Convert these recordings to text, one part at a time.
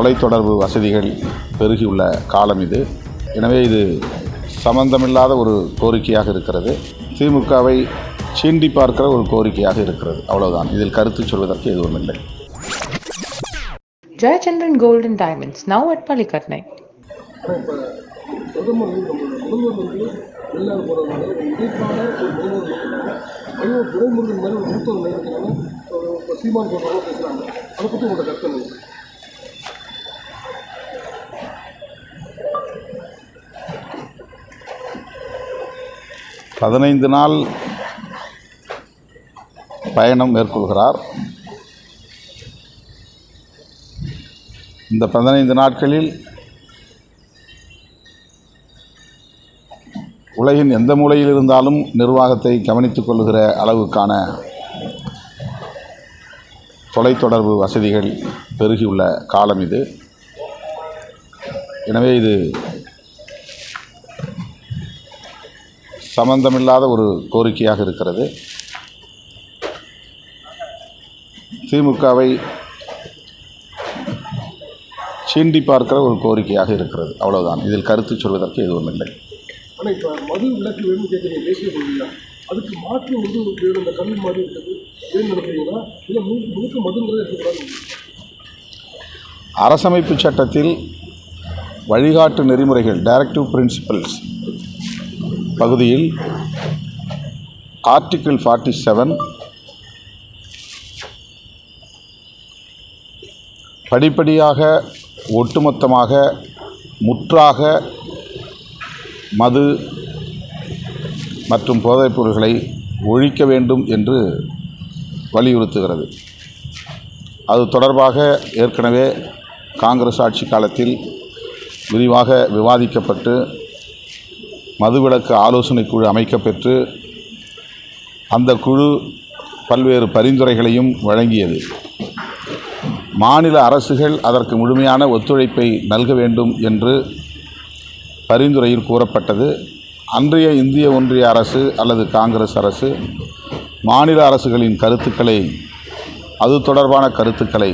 தொலைத்தொடர்பு வசதிகள் பெருகியுள்ள காலம் இது. எனவே இது சம்பந்தமில்லாத ஒரு கோரிக்கையாக இருக்கிறது. திமுகவை சீண்டி பார்க்கிற ஒரு கோரிக்கையாக இருக்கிறது. அவ்வளவுதான். இதில் கருத்து சொல்வதற்கு எதுவும் இல்லை ஒரு துரைமுருகன் மாதிரி ஒரு மூத்தவர் நினைக்கிறாங்க இப்போ சீமான் பேசுகிறாங்க அதை பற்றி உங்களோட கருத்து பதினைந்து நாள் பயணம் மேற்கொள்கிறார். இந்த பதினைந்து நாட்களில் உலகின் எந்த மூலையில் இருந்தாலும் நிர்வாகத்தை கவனித்துக் கொள்கிற அளவுக்கான தொலைத்தொடர்பு வசதிகள் பெருகியுள்ள காலம் இது. எனவே இது சம்பந்தமில்லாத ஒரு கோரிக்கையாக இருக்கிறது. திமுகவை சீண்டி பார்க்கிற ஒரு கோரிக்கையாக இருக்கிறது. அவ்வளவுதான். இதில் கருத்து சொல்வதற்கு எதுவும் இல்லை. ஆனால் இப்போ மது விலக்கு வேணும்னு கேட்குறீங்க தேசிய கொள்கையா அதுக்கு மாற்று வந்து வேணும். இந்த கல்வி மாதிரி இருக்குது. வேணும்னு நினைக்கிறீங்களா? இல்லை மு முழுக்க மதுங்கிறத எடுத்துக்கூடாது அரசமைப்பு சட்டத்தில் வழிகாட்டு நெறிமுறைகள் டைரக்டிவ் பிரின்சிபல்ஸ் பகுதியில் ஆர்டிகிள் ஃபார்ட்டி செவன் படிப்படியாக ஒட்டுமொத்தமாக முற்றாக மது மற்றும் போதைப் பொருள்களை ஒழிக்க வேண்டும் என்று வலியுறுத்துகிறது. அது தொடர்பாக ஏற்கனவே காங்கிரஸ் ஆட்சி காலத்தில் விரிவாக விவாதிக்கப்பட்டு மதுவிலக்கு ஆலோசனை குழு அமைக்கப்பெற்று அந்த குழு பல்வேறு பரிந்துரைகளையும் வழங்கியது. மாநில அரசுகள் அதற்கு முழுமையான ஒத்துழைப்பை நல்க வேண்டும் என்று பரிந்துரையில் கூறப்பட்டது. அன்றைய இந்திய ஒன்றிய அரசு அல்லது காங்கிரஸ் அரசு மாநில அரசுகளின் கருத்துக்களை அது தொடர்பான கருத்துக்களை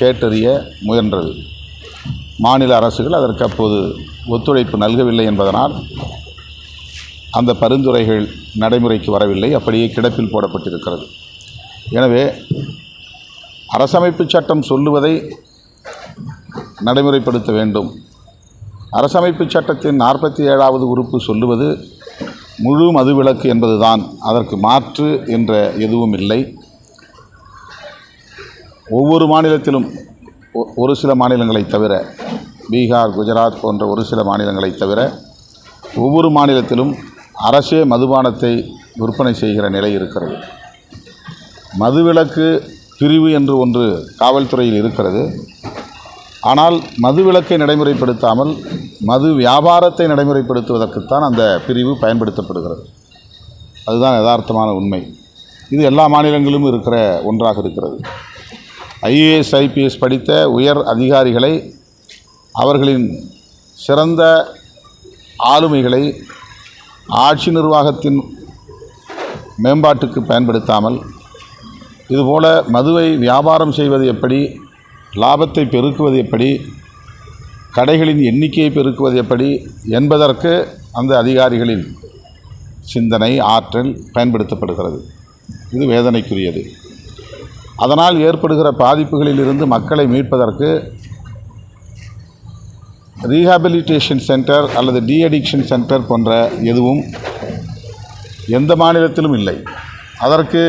கேட்டறிய முயன்றது. மாநில அரசுகள் அதற்கு அப்போது ஒத்துழைப்பு நல்கவில்லை என்பதனால் அந்த பரிந்துரைகள் நடைமுறைக்கு வரவில்லை. அப்படியே கிடப்பில் போடப்பட்டிருக்கிறது. எனவே அரசமைப்பு சட்டம் சொல்லுவதை நடைமுறைப்படுத்த வேண்டும். அரசமைப்பு சட்டத்தின் நாற்பத்தி ஏழாவது உறுப்பு சொல்லுவது முழு மதுவிலக்கு என்பதுதான். அதற்கு மாற்று என்ற எதுவும் இல்லை. ஒவ்வொரு மாநிலத்திலும் ஒ- ஒரு சில மாநிலங்களை தவிர பீகார் குஜராத் போன்ற ஒரு சில மாநிலங்களை தவிர ஒவ்வொரு மாநிலத்திலும் அரசே மதுபானத்தை விற்பனை செய்கிற நிலை இருக்கிறது. மதுவிலக்கு பிரிவு என்று ஒன்று காவல்துறையில் இருக்கிறது. ஆனால் மதுவிலக்கை நடைமுறைப்படுத்தாமல் மது வியாபாரத்தை நடைமுறைப்படுத்துவதற்குத்தான் அந்த பிரிவு பயன்படுத்தப்படுகிறது. அதுதான் யதார்த்தமான உண்மை. இது எல்லா மாநிலங்களிலும் இருக்கிற ஒன்றாக இருக்கிறது. ஐஏஎஸ் ஐபிஎஸ் படித்த உயர் அதிகாரிகளை அவர்களின் சிறந்த ஆளுமைகளை ஆட்சி நிர்வாகத்தின் மேம்பாட்டுக்கு பயன்படுத்தாமல் இதுபோல மதுவை வியாபாரம் செய்வது எப்படி லாபத்தை பெருக்குவது எப்படி கடைகளின் எண்ணிக்கையை பெருக்குவது எப்படி என்பதற்கு அந்த அதிகாரிகளின் சிந்தனை ஆற்றல் பயன்படுத்தப்படுகிறது. இது வேதனைக்குரியது. அதனால் ஏற்படுகிற பாதிப்புகளிலிருந்து மக்களை மீட்பதற்கு ரீஹாபிலிட்டேஷன் சென்டர் அல்லது டி அடிக்ஷன் சென்டர் போன்ற எதுவும் எந்த மாநிலத்திலும் இல்லை. அதற்கு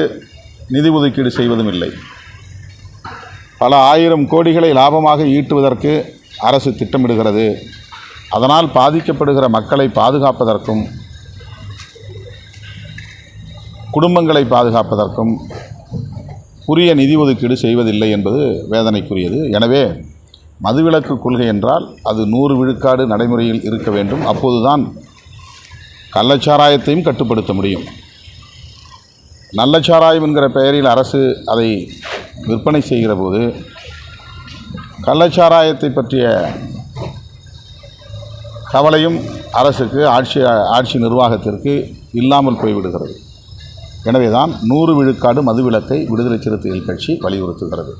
நிதி ஒதுக்கீடு செய்வதும் இல்லை. பல ஆயிரம் கோடிகளை லாபமாக ஈட்டுவதற்கு அரசு திட்டமிடுகிறது. அதனால் பாதிக்கப்படுகிற மக்களை பாதுகாப்பதற்கும் குடும்பங்களை பாதுகாப்பதற்கும் உரிய நிதி ஒதுக்கீடு செய்வதில்லை என்பது வேதனைக்குரியது. எனவே மதுவிலக்கு கொள்கை என்றால் அது நூறு விழுக்காடு நடைமுறையில் இருக்க வேண்டும். அப்போதுதான் கள்ளச்சாராயத்தையும் கட்டுப்படுத்த முடியும். நல்லச்சாராயம் என்கிற பெயரில் அரசு அதை விற்பனை செய்கிற போது கள்ளச்சாராயத்தை பற்றிய கவலையும் அரசுக்கு ஆட்சி ஆட்சி நிர்வாகத்திற்கு இல்லாமல் போய்விடுகிறது. எனவே தான் நூறு விழுக்காடு மதுவிலக்கை விடுதலை சிறுத்தைகள் கட்சி வலியுறுத்துகிறது.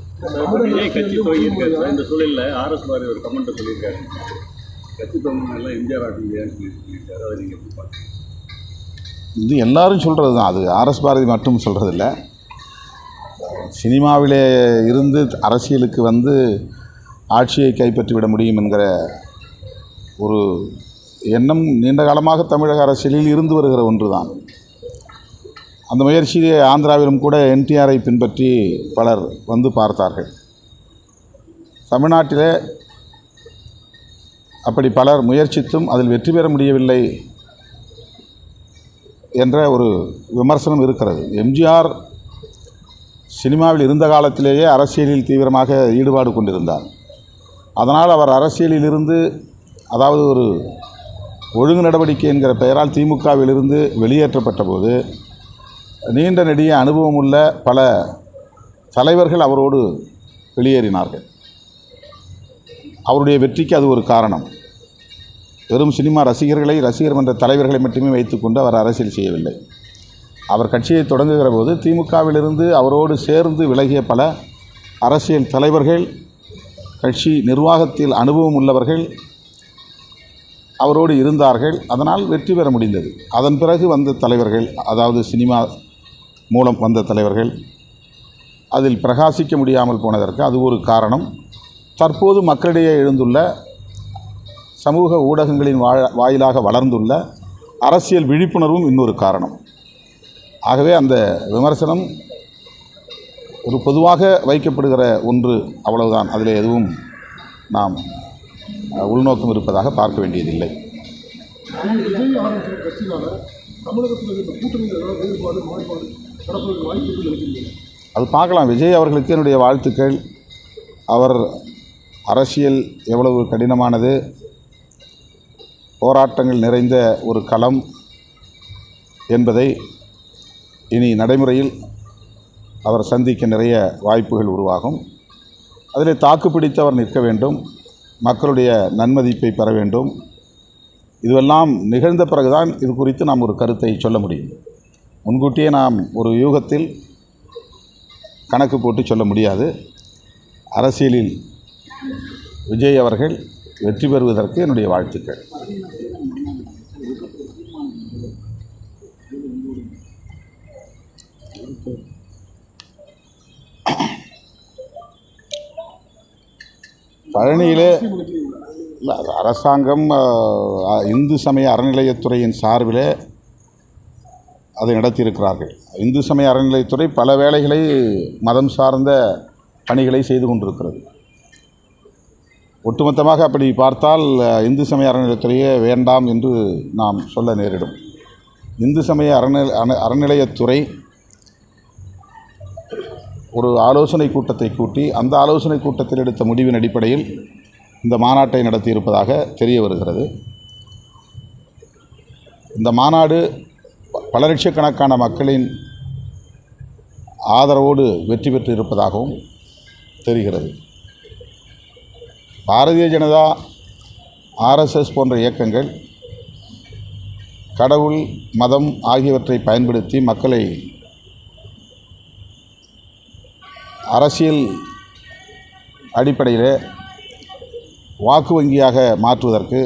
இது எல்லாரும் சொல்கிறது தான் அது ஆர்எஸ் பாரதி மட்டும் சொல்கிறது இல்லை சினிமாவிலே இருந்து அரசியலுக்கு வந்து ஆட்சியை கைப்பற்றி விட முடியும் என்கிற ஒரு எண்ணம் நீண்ட காலமாக தமிழக அரசியலில் இருந்து வருகிற ஒன்று தான் அந்த முயற்சியை ஆந்திராவிலும் கூட என்டிஆரை பின்பற்றி பலர் வந்து பார்த்தார்கள். தமிழ்நாட்டிலே அப்படி பலர் முயற்சித்தும் அதில் வெற்றி பெற முடியவில்லை என்ற ஒரு விமர்சனம் இருக்கிறது. எம்ஜிஆர் சினிமாவில் இருந்த காலத்திலேயே அரசியலில் தீவிரமாக ஈடுபாடு கொண்டிருந்தார். அதனால் அவர் அரசியலில் இருந்து அதாவது ஒரு ஒழுங்கு நடவடிக்கை என்கிற பெயரால் திமுகவிலிருந்து வெளியேற்றப்பட்ட போது நீண்ட நெடிய அனுபவம் உள்ள பல தலைவர்கள் அவரோடு வெளியேறினார்கள். அவருடைய வெற்றிக்கு அது ஒரு காரணம். வெறும் சினிமா ரசிகர்களை ரசிகர் மன்ற தலைவர்களை மட்டுமே வைத்துக்கொண்டு அவர் அரசியல் செய்யவில்லை. அவர் கட்சியை தொடங்குகிற போது திமுகவிலிருந்து அவரோடு சேர்ந்து விலகிய பல அரசியல் தலைவர்கள் கட்சி நிர்வாகத்தில் அனுபவம் உள்ளவர்கள் அவரோடு இருந்தார்கள். அதனால் வெற்றி பெற முடிந்தது. அதன் பிறகு வந்த தலைவர்கள் அதாவது சினிமா மூலம் வந்த தலைவர்கள் அதில் பிரகாசிக்க முடியாமல் போனதற்கு அது ஒரு காரணம். தற்போது மக்களிடையே எழுந்துள்ள சமூக ஊடகங்களின் வாழ வாயிலாக வளர்ந்துள்ள அரசியல் விழிப்புணர்வும் இன்னொரு காரணம். ஆகவே அந்த விமர்சனம் ஒரு பொதுவாக வைக்கப்படுகிற ஒன்று அவ்வளவுதான். அதில் எதுவும் நாம் உள்நோக்கம் இருப்பதாக பார்க்க வேண்டியதில்லை. தமிழகத்தில் அது பார்க்கலாம். விஜய் அவர்களுக்கு என்னுடைய வாழ்த்துக்கள். அவர் அரசியல் எவ்வளவு கடினமானது. போராட்டங்கள் நிறைந்த ஒரு களம் என்பதை இனி நடைமுறையில் அவர் சந்திக்க நிறைய வாய்ப்புகள் உருவாகும். அதில் தாக்கு பிடித்து அவர் நிற்க வேண்டும். மக்களுடைய நன்மதிப்பை பெற வேண்டும். இதுவெல்லாம் நிகழ்ந்த பிறகுதான் இது குறித்து நாம் ஒரு கருத்தை சொல்ல முடியும். முன்கூட்டியே நாம் ஒரு யூகத்தில் கணக்கு போட்டு சொல்ல முடியாது. அரசியலில் விஜய் அவர்கள் வெற்றி பெறுவதற்கு என்னுடைய வாழ்த்துக்கள். பழனியிலே அரசாங்கம் இந்து சமய அறநிலையத்துறையின் சார்பிலே அதை நடத்தியிருக்கிறார்கள். இந்து சமய அறநிலையத்துறை பல வேலைகளை மதம் சார்ந்த பணிகளை செய்து கொண்டிருக்கிறது. ஒட்டுமொத்தமாக அப்படி பார்த்தால் இந்து சமய அறநிலையத்துறையே வேண்டாம் என்று நாம் சொல்ல நேரிடும். இந்து சமய அறநிலை அறநிலையத்துறை ஒரு ஆலோசனை கூட்டத்தை கூட்டி அந்த ஆலோசனை கூட்டத்தில் எடுத்த முடிவின் அடிப்படையில் இந்த மாநாட்டை நடத்தியிருப்பதாக தெரிய வருகிறது. இந்த மாநாடு பல லட்சக்கணக்கான மக்களின் ஆதரவோடு வெற்றி பெற்று இருப்பதாகவும் தெரிகிறது. பாரதிய ஜனதா ஆர்எஸ்எஸ் போன்ற இயக்கங்கள் கடவுள் மதம் ஆகியவற்றை பயன்படுத்தி மக்களை அரசியல் அடிப்படையில் வாக்கு வங்கியாக மாற்றுவதற்கு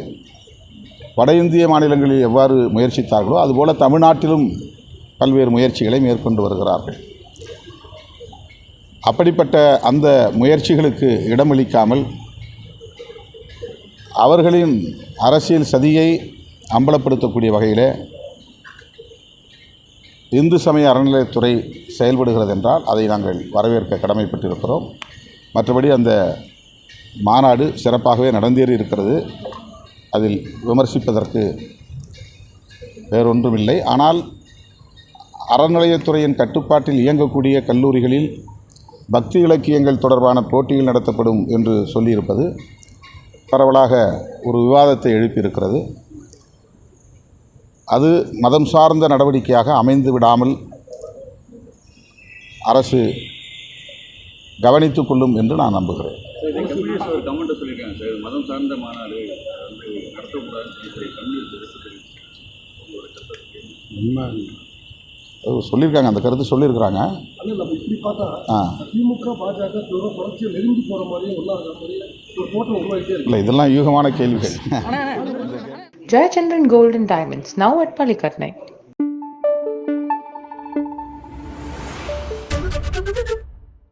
வட இந்திய மாநிலங்களில் எவ்வாறு முயற்சித்தார்களோ அதுபோல் தமிழ்நாட்டிலும் பல்வேறு முயற்சிகளை மேற்கொண்டு வருகிறார்கள். அப்படிப்பட்ட அந்த முயற்சிகளுக்கு இடமளிக்காமல் அவர்களின் அரசியல் சதியை அம்பலப்படுத்தக்கூடிய வகையில் இந்து சமய அறநிலையத்துறை செயல்படுகிறது என்றால் அதை நாங்கள் வரவேற்க கடமைப்பட்டிருக்கிறோம். மற்றபடி அந்த மாநாடு சிறப்பாகவே நடந்தேறி இருக்கிறது அதில் விமர்சிப்பதற்கு வேறொன்றுமில்லை. ஆனால் அறநிலையத்துறையின் கட்டுப்பாட்டில் இயங்கக்கூடிய கல்லூரிகளில் பக்தி இலக்கியங்கள் தொடர்பான போட்டிகள் நடத்தப்படும் என்று சொல்லியிருப்பது பரவலாக ஒரு விவாதத்தை எழுப்பியிருக்கிறது. அது மதம் சார்ந்த நடவடிக்கையாக அமைந்து விடாமல் அரசு கவனித்துக் கொள்ளும் என்று நான் நம்புகிறேன் சார் இது கம்யூனிஸ்ட் ஒரு கமெண்ட்டை சொல்லியிருக்காங்க சார் மதம் சார்ந்த மாநாடு வந்து நடத்தக்கூடாதுன்னு சொல்லி கம்யூனிஸ்ட் எதிர்ப்பு தெரிவிச்சு உங்களோட கருத்து உண்மை சொல்லியிருக்காங்க அந்த கருத்து சொல்லியிருக்கிறாங்க. இப்படி பார்த்தா ஆ. திமுக பாஜக தொடர்ச்சியாக நெருங்கி போகிற மாதிரியே இருக்கு. இல்லை இதெல்லாம் யூகமான கேள்விகள். Jayachandran Gold and Diamonds, now at Palikatnai.